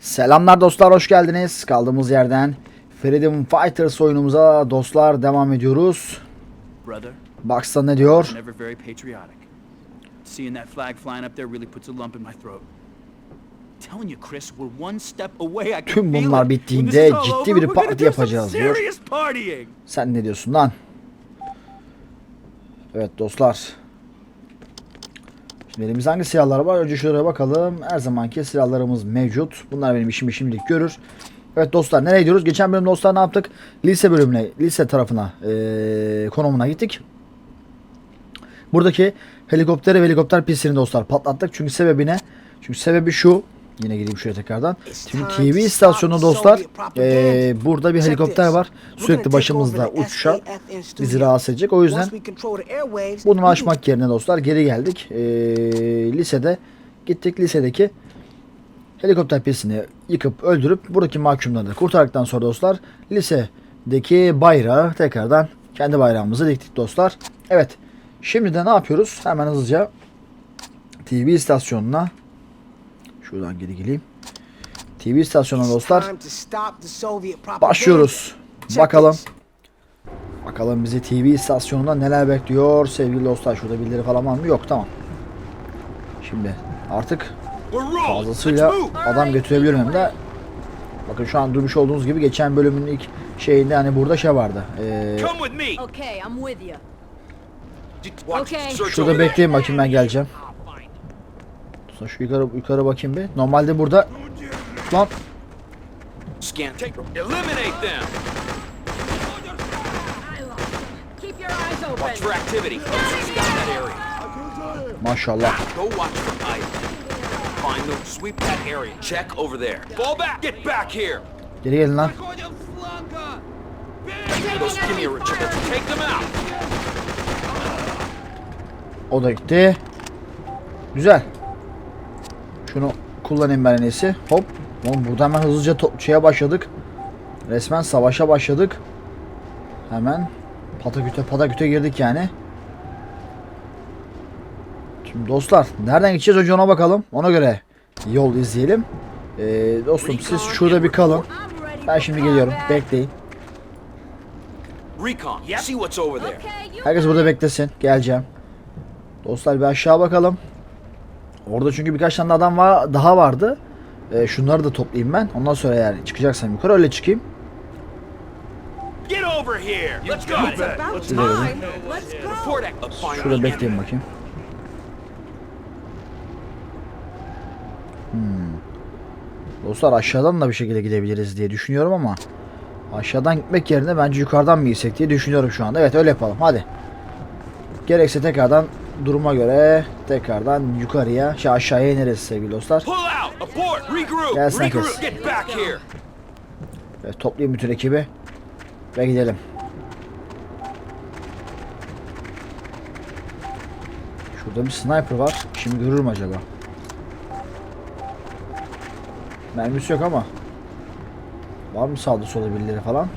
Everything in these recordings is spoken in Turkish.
Selamlar dostlar hoş geldiniz. Kaldığımız yerden Freedom Fighters oyunumuza dostlar devam ediyoruz. Baxta ne diyor? Seeing that flag flying up there really puts a lump in my throat. Telling you, Chris, we're one step away. Tüm bunlar it. bittiğinde ciddi bir parti yapacağız diyor. Sen ne diyorsun lan? Evet dostlar. Elimizde hangi silahlar var? Önce şuraya bakalım. Her zamanki silahlarımız mevcut. Bunlar benim işimi şimdilik görür. Evet dostlar nereye gidiyoruz? Geçen bölüm dostlar ne yaptık? Lise bölümüne, lise tarafına, eee, konumuna gittik. Buradaki helikopteri ve helikopter pistini dostlar patlattık. Çünkü sebebi ne? Çünkü sebebi şu. Yine gireyim şuraya tekrardan. Şimdi TV istasyonu dostlar. eee, burada bir helikopter var. Sürekli başımızda uçuşan. Bizi rahatsız edecek. O yüzden bunu açmak yerine dostlar geri geldik. Eee, lisede gittik lisedeki helikopter pistini yıkıp öldürüp buradaki mahkumları kurtardıktan sonra dostlar lisedeki bayrağı tekrardan kendi bayrağımızı diktik dostlar. Evet. Şimdi de ne yapıyoruz? Hemen hızlıca TV istasyonuna şuradan geri geleyim. TV istasyonuna dostlar başlıyoruz. Bakalım. Bakalım bizi TV istasyonunda neler bekliyor sevgili dostlar. Şurada birileri falan var mı? Yok tamam. Şimdi artık fazlasıyla adam götürebiliyorum hem de. Bakın şu an durmuş olduğunuz gibi geçen bölümün ilk şeyinde hani burada şey vardı. Ee, şurada bekleyin bakayım ben geleceğim. Sonra şu yukarı yukarı bakayım bir. Normalde burada lan Scan. Eliminate them. Keep your eyes Watch open. for activity. Scan that area. maşallah. Go watch for items. Find them. Sweep that area. Check over there. Fall back. Get back here. Geri gelin lan. Those give me a Richard. Take them out. O da gitti. Güzel. Şunu kullanayım ben en iyisi. Hop. Oğlum burada hemen hızlıca şeye başladık. Resmen savaşa başladık. Hemen pataküte pataküte girdik yani. Şimdi dostlar nereden gideceğiz önce ona bakalım. Ona göre yol izleyelim. Ee, dostum siz şurada bir kalın. Ben şimdi geliyorum. Bekleyin. Recon. See what's over there. Okay, you Herkes burada beklesin. Geleceğim. Dostlar bir aşağı bakalım. Orada çünkü birkaç tane adam var, daha vardı. Ee, şunları da toplayayım ben. Ondan sonra yani çıkacaksam yukarı öyle çıkayım. Get over here. Let's go. Let's go. A find Şurada bekleyin bakayım. Hmm. Dostlar aşağıdan da bir şekilde gidebiliriz diye düşünüyorum ama aşağıdan gitmek yerine bence yukarıdan mı gitsek diye düşünüyorum şu anda. Evet öyle yapalım. Hadi. Gerekse tekrardan duruma göre tekrardan yukarıya, şey aşağıya ineriz sevgili dostlar. Gelsin herkes. Evet, toplayayım bütün ekibi ve gidelim. Şurada bir sniper var. Şimdi görür mü acaba? Mermisi yok ama. Var mı sağda solda birileri falan?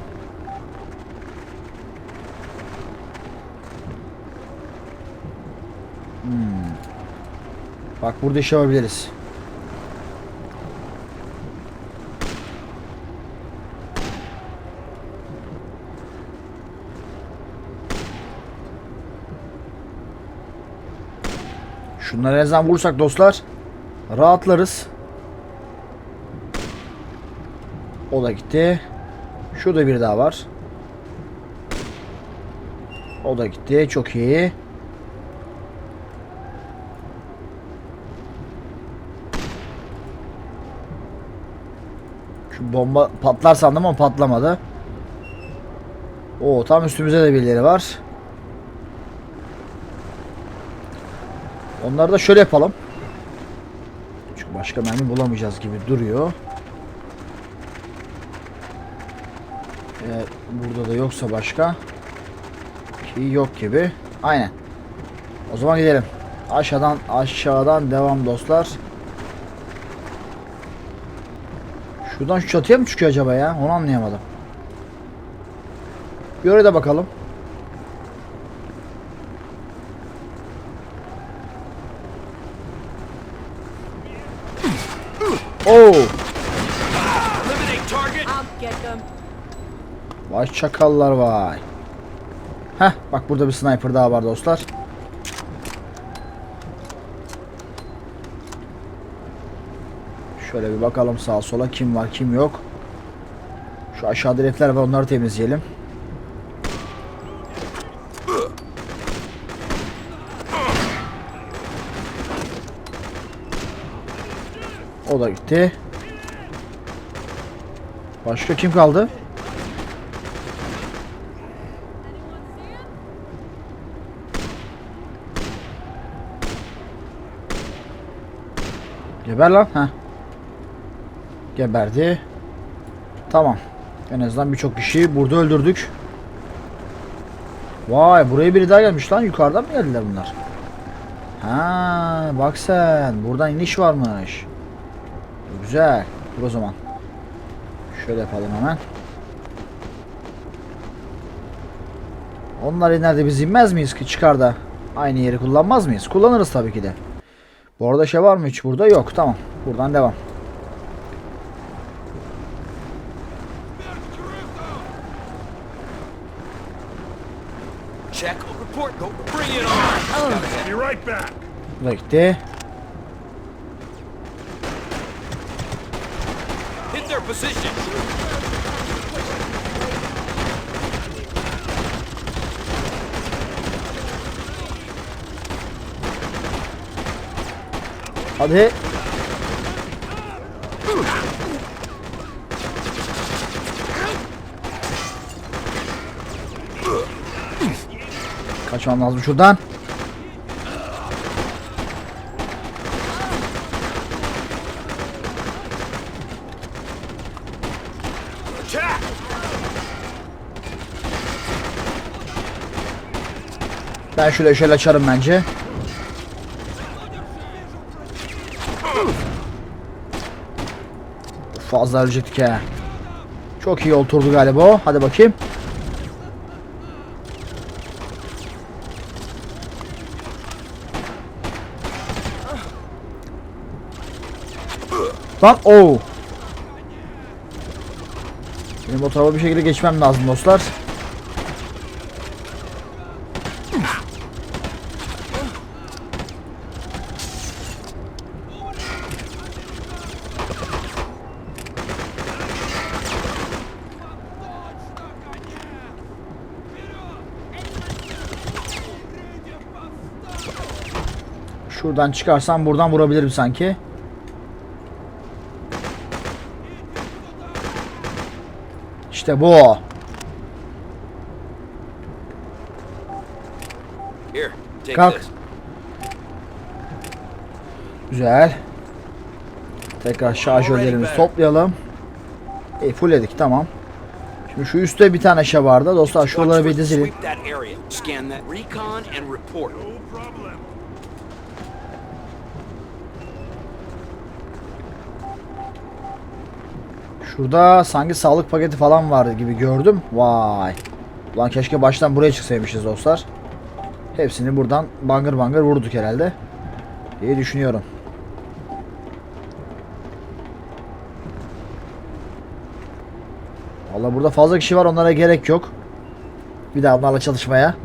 Bak burada iş yapabiliriz. Şunları en azından vursak dostlar rahatlarız. O da gitti. Şurada bir daha var. O da gitti. Çok iyi. Şu bomba patlar sandım ama patlamadı. O tam üstümüzde de birileri var. Onları da şöyle yapalım. Çünkü başka mermi bulamayacağız gibi duruyor. Eğer burada da yoksa başka ki yok gibi. Aynen. O zaman gidelim. Aşağıdan aşağıdan devam dostlar. Şuradan şu çatıya mı çıkıyor acaba ya? Onu anlayamadım. Oraya da bakalım. Oo. Vay çakallar vay. Heh bak burada bir sniper daha var dostlar. Şöyle bir bakalım sağa sola kim var kim yok. Şu aşağıda herifler var onları temizleyelim. O da gitti. Başka kim kaldı? Geber lan. Heh. Geberdi. Tamam. En azından birçok kişiyi burada öldürdük. Vay buraya biri daha gelmiş lan. Yukarıdan mı geldiler bunlar? Ha, bak sen. Buradan iniş varmış. Güzel. Dur o zaman. Şöyle yapalım hemen. Onlar ineride biz inmez miyiz ki çıkarda? Aynı yeri kullanmaz mıyız? Kullanırız tabii ki de. Bu arada şey var mı hiç burada? Yok. Tamam. Buradan devam. Check. Report. Go. Bring it on. Be right back. Bu da gitti. Hit their position. Hadi. Kaçmam lazım şuradan. Ben şöyle şöyle açarım bence. Fazla ölecektik. Çok iyi oturdu galiba o. Hadi bakayım. Lan o. Benim o tarafa bir şekilde geçmem lazım dostlar. Şuradan çıkarsam buradan vurabilirim sanki. İşte bu. Kalk. Güzel. Tekrar şarjörlerimizi toplayalım. E fullledik tamam. Şimdi şu üstte bir tane şey vardı. Dostlar şuraları bir dizilin. Sweep that area. Scan that. Recon and report. No problem. Şurada sanki sağlık paketi falan vardı gibi gördüm. Vay. Ulan keşke baştan buraya çıksaymışız dostlar. Hepsini buradan bangır bangır vurduk herhalde. diye düşünüyorum. Valla burada fazla kişi var onlara gerek yok. Bir daha onlarla çalışmaya.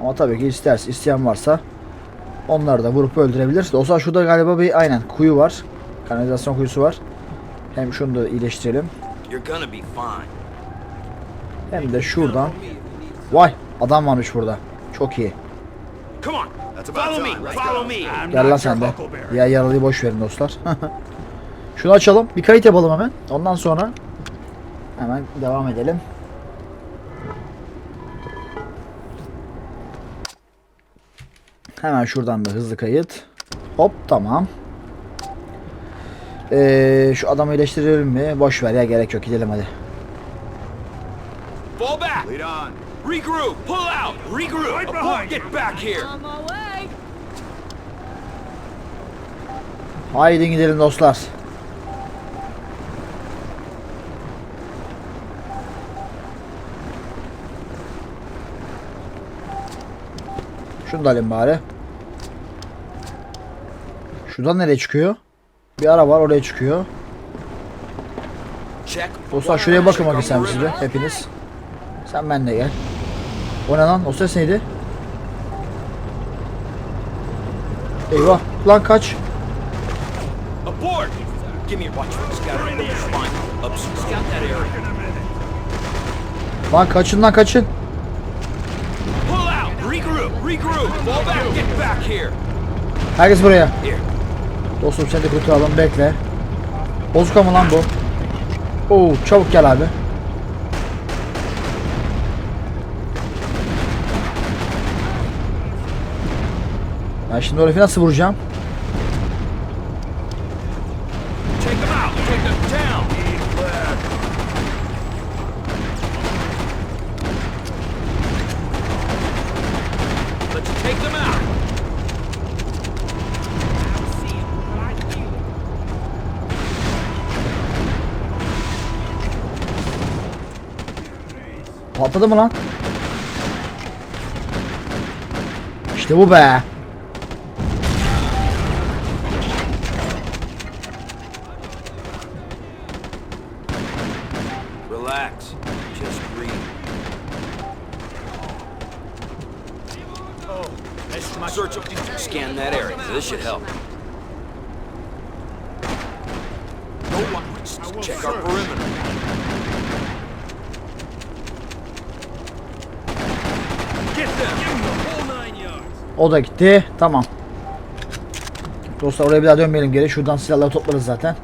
Ama tabii ki isterse isteyen varsa onları da vurup öldürebilir. Dostlar şurada galiba bir aynen kuyu var. Kanalizasyon kuyusu var. Hem şunu da iyileştirelim. Hem de şuradan. Vay adam varmış burada. Çok iyi. Gel lan sen de. Ya yaralıyı boş verin dostlar. Şunu açalım. Bir kayıt yapalım hemen. Ondan sonra hemen devam edelim. Hemen şuradan bir hızlı kayıt. Hop tamam. Ee, şu adamı iyileştirelim mi? Boş ver ya gerek yok gidelim hadi. Fall back. Lead on. Regroup. Pull out. Regroup. Right behind Get back here. On my way. Haydi gidelim dostlar. Şunu da alayım bari. Şuradan nereye çıkıyor? Bir ara var oraya çıkıyor. Dostlar şuraya bakın bakın sen size hepiniz. Sen benimle gel. O ne lan? O ses neydi? Eyvah. Lan kaç. Abort! Give me your watch. Scout. Fine. Up, scout that area. Lan kaçın lan kaçın. Pull out. Regroup. Regroup. Fall back. Get back here. Herkes buraya. Here. Dostum seni de kurtaralım bekle. Bozuka mı lan bu? Oo çabuk gel abi. Ben şimdi o herifi nasıl vuracağım? Patladı mı lan? İşte bu be. Relax. Just breathe. Search. Scan that area. This should help. No one. Check our perimeter. O da gitti. Tamam. Dostlar oraya bir daha dönmeyelim geri. Şuradan silahları toplarız zaten.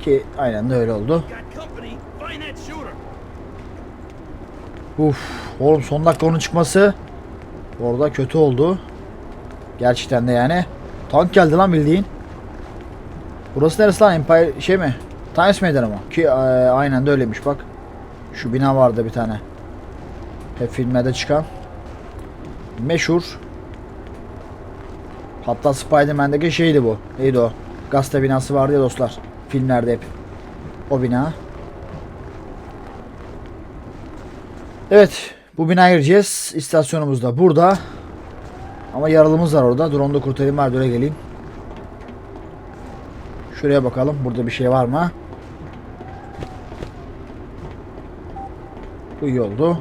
Ki aynen de öyle oldu. Uf, oğlum son dakika onun çıkması orada kötü oldu. Gerçekten de yani. Tank geldi lan bildiğin. Burası neresi lan? Empire şey mi? Times Meydanı mı? Ki e, aynen de öyleymiş bak. Şu bina vardı bir tane. Hep filmlerde çıkan. Meşhur. Hatta Spider-Man'deki şeydi bu. Neydi o? Gazete binası vardı ya dostlar. Filmlerde hep. O bina. Evet. Bu binaya gireceğiz. İstasyonumuz da burada. Ama yaralımız var orada. Dur onu da kurtarayım. Hadi öyle geleyim. Şuraya bakalım. Burada bir şey var mı? Bu iyi oldu.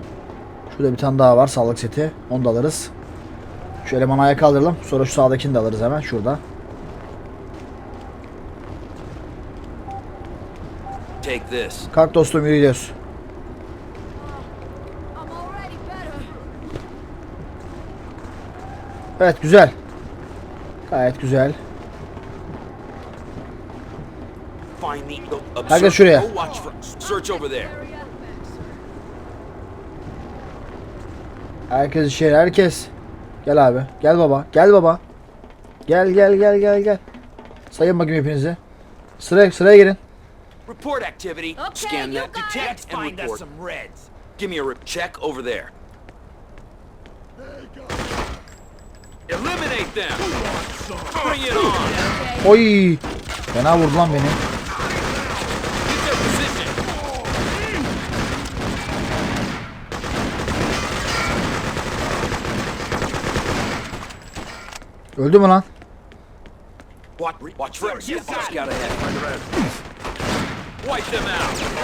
Şurada bir tane daha var. Sağlık seti. Onu da alırız. Şu elemanı ayağa kaldıralım. Sonra şu sağdakini de alırız hemen. Şurada. Take this. Kalk dostum better. Evet güzel. Gayet güzel. Herkes şuraya. Go watch for. Search over there. Herkes içeri herkes. Gel abi. Gel baba. Gel baba. Gel gel gel gel gel. Sayın bakayım hepinizi. Sıraya sıraya girin. Report activity. Okay, Scan that. Detect and report. reds. Give me a rip. Check over there. Eliminate them. Bring it on. Oy. Fena vurdu lan beni. Get their position. Öldü mü lan? Watch, watch for it. Scout ahead. Wipe them out.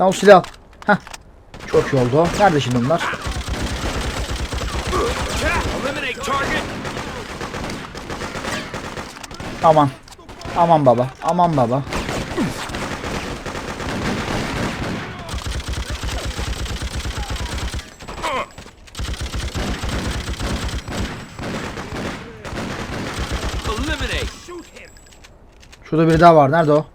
Lan o silah. Heh. Çok iyi oldu. Nerede şimdi bunlar? Aman. Aman baba. Aman baba. Eliminate. Şurada biri daha var. Nerede o?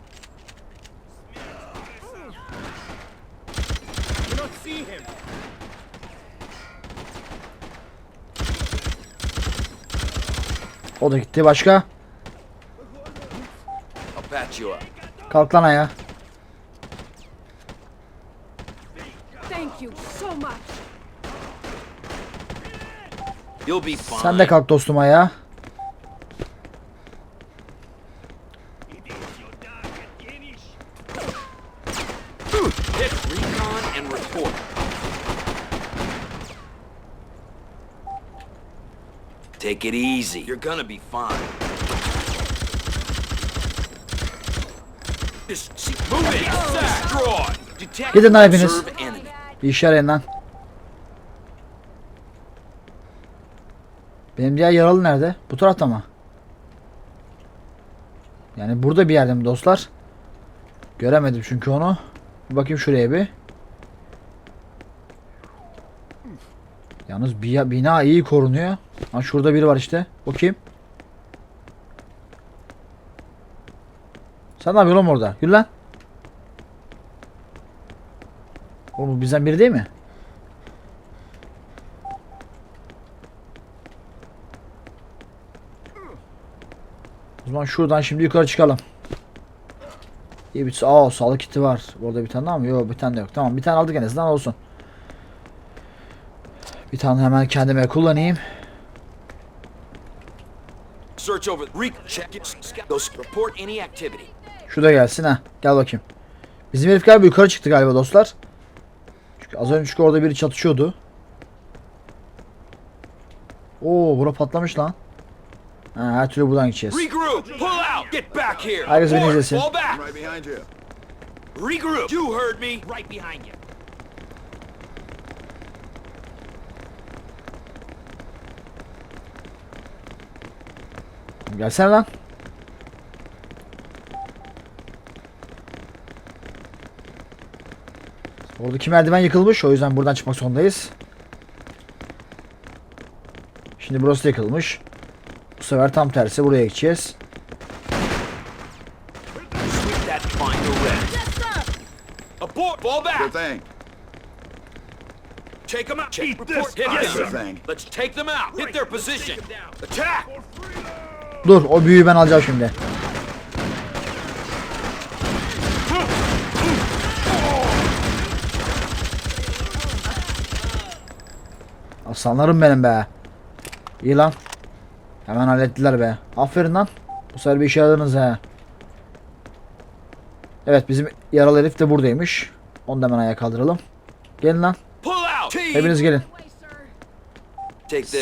O da gitti. Başka? Kalk lan ayağa. Thank you so much. You'll be fine. Sen de kalk dostum ayağa. Hit recon and report. Take it easy. You're gonna be fine. Just see, move it. Destroy. Detect. Gidin lan hepiniz. Bir işe yarayın lan. Benim diğer yaralı nerede? Bu tarafta mı? Yani burada bir yerde mi dostlar? Göremedim çünkü onu. Bir bakayım şuraya bir. Yalnız bina iyi korunuyor. Ha şurada biri var işte. O kim? Sen ne yapıyorsun oğlum orada? Yürü lan. Oğlum bizden biri değil mi? O zaman şuradan şimdi yukarı çıkalım. İyi bir Aa sağlık kiti var. Orada bir tane daha mı? Yok bir tane de yok. Tamam bir tane aldık en azından olsun. Bir tane hemen kendime kullanayım. Search over. Re check. it. Report any activity. Şurada gelsin ha. Gel bakayım. Bizim herif galiba yukarı çıktı galiba dostlar. Çünkü az önce çünkü orada biri çatışıyordu. Oo bura patlamış lan. Ha, her türlü buradan gideceğiz. Herkes beni izlesin. Fall back. Right behind you. Regroup. You heard me. Right behind you. Gelsene lan. Oradaki merdiven yıkılmış. O yüzden buradan çıkmak zorundayız. Şimdi burası da yıkılmış. Bu sefer tam tersi buraya gideceğiz. Take them out. Check. Report. Hit Yes, sir. Let's take them out. Hit their position. Attack. Dur o büyüyü ben alacağım şimdi. Aslanlarım benim be. İyi lan. Hemen hallettiler be. Aferin lan. Bu sefer bir işe yaradınız he. Evet bizim yaralı herif de buradaymış. Onu da hemen ayağa kaldıralım. Gelin lan. Hepiniz gelin.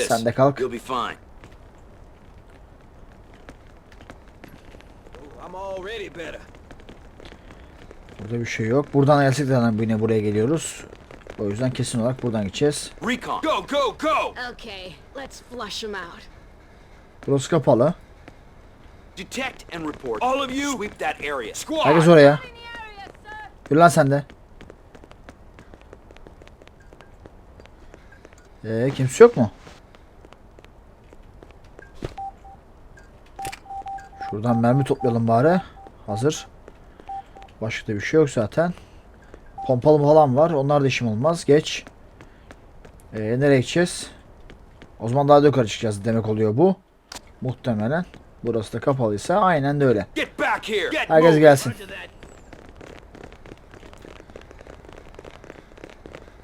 Sen de kalk. You'll be fine. I'm already better. Burada bir şey yok. Buradan gelsek de hemen yine buraya geliyoruz. O yüzden kesin olarak buradan gideceğiz. Recon. Go, go, go. Okay, let's flush them out. Burası kapalı. Detect and report. All of you. Sweep that area. Squad. Herkes oraya. Yürü lan sen de. Ee, kimse yok mu? Şuradan mermi toplayalım bari. Hazır. Başka da bir şey yok zaten. Pompalı falan var. Onlar da işim olmaz. Geç. Ee, nereye gideceğiz? O zaman daha da yukarı çıkacağız demek oluyor bu. Muhtemelen. Burası da kapalıysa aynen de öyle. Herkes gelsin.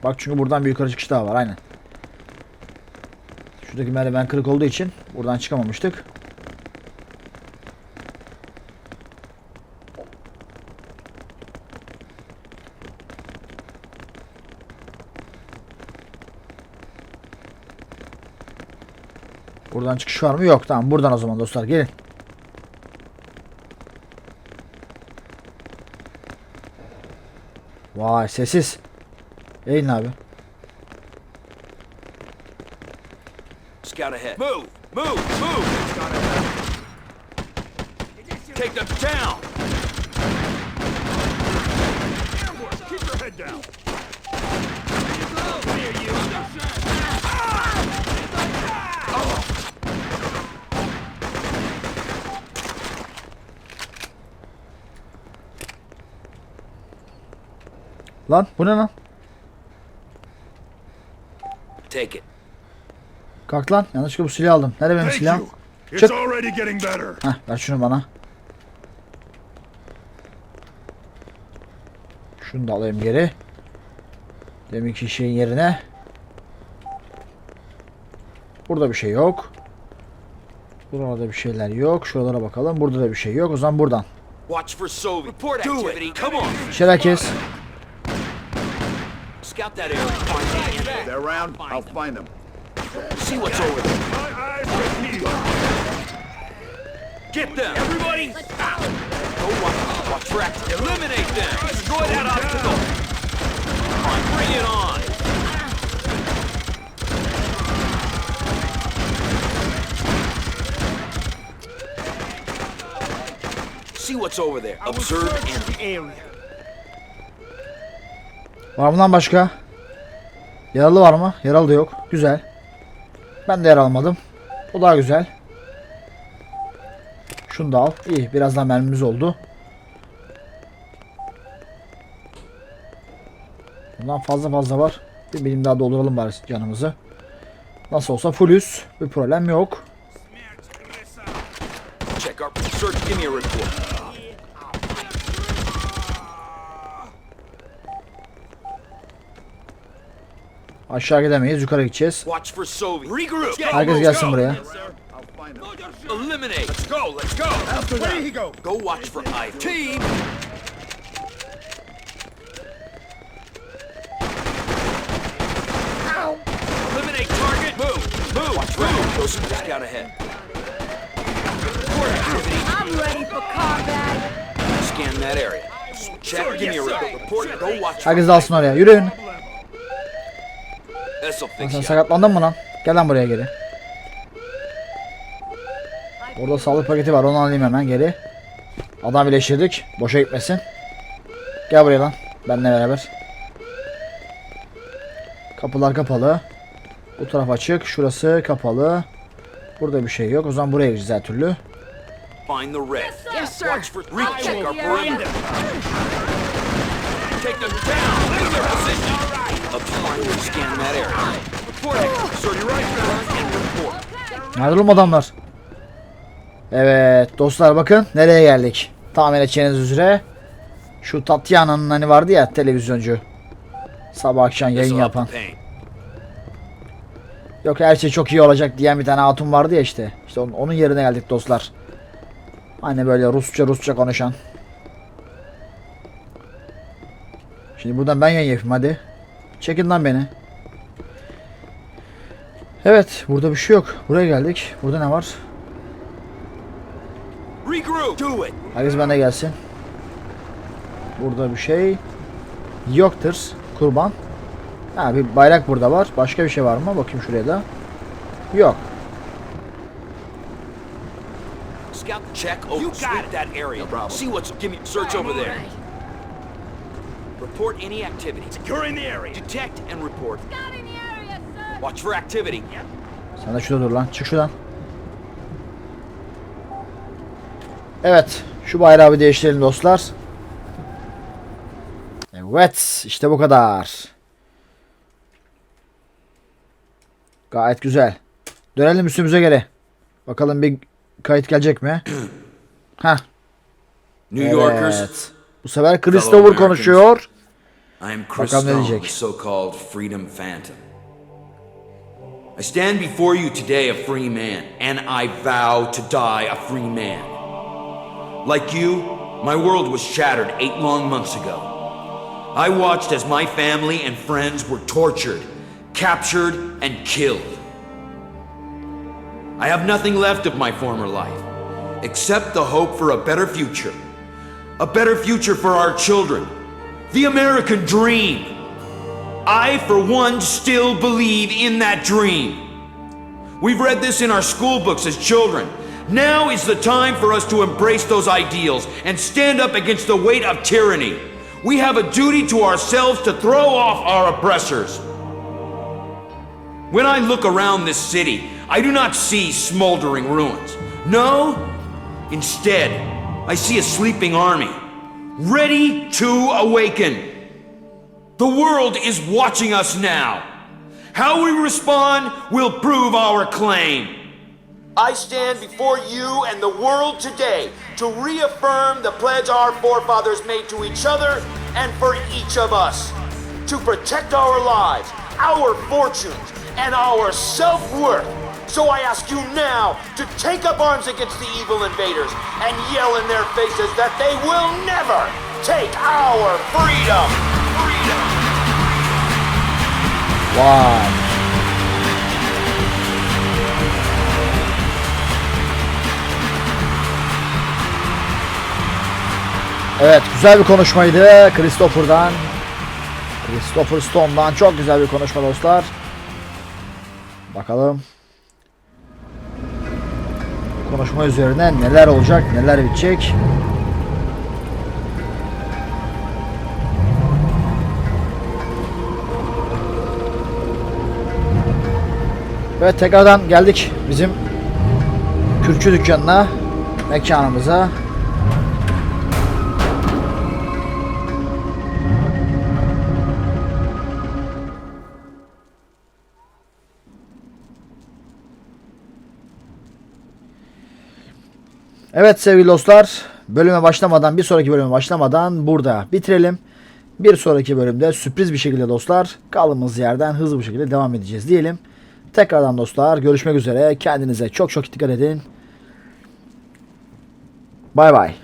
Bak çünkü buradan bir yukarı çıkış daha var aynen. Şuradaki merdiven kırık olduğu için buradan çıkamamıştık. Buradan çıkış var mı? Yok. Tamam buradan o zaman dostlar gelin. Vay sessiz. Eğilin abi. Scout ahead. Move. Move. Move. Take them down. Keep your head down. Lan bu ne lan? Take it. Kalk lan. Yanlışlıkla bu silahı aldım. Nerede benim silahım? Çık. Heh ver şunu bana. Şunu da alayım geri. Deminki şeyin yerine. Burada bir şey yok. Burada bir şeyler yok. Şuralara bakalım. Burada da bir şey yok. O zaman buradan. Watch for Soviet. Report activity. Come on. İşler herkes. Scout that area. Find the. They're around. I'll find them. See what's over there. My eyes repeat. Get them. Everybody. Let's go. Go watch, watch for. Eliminate them. Destroy that obstacle. Come on, bring it on. See what's over there. Observe and Var mı lan başka? Yaralı var mı? Yaralı yok. Güzel. Ben de yer almadım. O daha güzel. Şunu da al. İyi. Birazdan mermimiz oldu. Bundan fazla fazla var. Bir bilim daha dolduralım bari canımızı. Nasıl olsa fullüz. Bir problem yok. check our search. Give me a report. Aşağı gidemeyiz. Yukarı gideceğiz. Watch for Soviet. Regroup. Get Herkes gelsin buraya. I'll find them. Eliminate. Let's go. Let's go. Where he go? Go watch for Ivy. Team. Eliminate target. Move. Move. Watch move. Go super scout ahead. Report activity. I'm ready for combat. Scan that area. Check. Give me a report. Report. Go watch for Herkes dalsın oraya. Yürüyün. Sen sakatlandın mı lan? Gel lan buraya geri. Orada sağlık paketi var. Onu alayım hemen geri. Adam birleştirdik. Boşa gitmesin. Gel buraya lan. Benimle beraber. Kapılar kapalı. Bu taraf açık. Şurası kapalı. Burada bir şey yok. O zaman buraya gireceğiz her türlü. Find the red. Yes, sir. Watch for I recheck will our find perimeter. Take them down. Leave their position. Apply. Scan that area. Sir, right. Report. Nerede oğlum adamlar? Evet dostlar bakın nereye geldik. Tahmin edeceğiniz üzere. Şu Tatyana'nın hani vardı ya televizyoncu. Sabah akşam yayın yapan. Yok her şey çok iyi olacak diyen bir tane hatun vardı ya işte. İşte onun, onun yerine geldik dostlar. Hani böyle Rusça Rusça konuşan. Şimdi buradan ben yayın yapayım hadi. Çekin lan beni. Evet burada bir şey yok. Buraya geldik. Burada ne var? Regroup. Do it. Herkes bende gelsin. Burada bir şey yoktur. Kurban. Ha bir bayrak burada var. Başka bir şey var mı? Bakayım şuraya da. Yok. Scout check over. That area. See what's. Give me search over there. Report any activity. Secure in the area. Detect and report. Got in the area, sir. Watch for activity. Sen de şurada dur lan. Çık şuradan. Evet. Şu bayrağı bir değiştirelim dostlar. Evet. işte bu kadar. Gayet güzel. Dönelim üstümüze geri. Bakalım bir kayıt gelecek mi? Heh. New Yorkers, Evet. Bu sefer Christopher konuşuyor. I am Chris Bakalım ne diyecek. the so-called Freedom Phantom. I stand before you today a free man, and I vow to die a free man. Like you, my world was shattered eight long months ago. I watched as my family and friends were tortured, captured, and killed. I have nothing left of my former life, except the hope for a better future. A better future for our children. The American dream. I, for one, still believe in that dream. We've read this in our school books as children. Now is the time for us to embrace those ideals and stand up against the weight of tyranny. We have a duty to ourselves to throw off our oppressors. When I look around this city, I do not see smoldering ruins. No, instead, I see a sleeping army, ready to awaken. The world is watching us now. How we respond will prove our claim. I stand before you and the world today to reaffirm the pledge our forefathers made to each other and for each of us to protect our lives, our fortunes, and our self worth. So I ask you now to take up arms against the evil invaders and yell in their faces that they will never take our freedom. Freedom. Vay. Evet güzel bir konuşmaydı Christopher'dan. Christopher Stone'dan çok güzel bir konuşma dostlar. Bakalım. Konuşma üzerine neler olacak, neler bitecek. Ve tekrardan geldik bizim Kürkçü dükkanına, mekanımıza. Evet sevgili dostlar, bölüme başlamadan, bir sonraki bölüme başlamadan burada bitirelim. Bir sonraki bölümde sürpriz bir şekilde dostlar kaldığımız yerden hızlı bir şekilde devam edeceğiz diyelim. Tekrardan dostlar görüşmek üzere. Kendinize çok çok dikkat edin. Bay bay.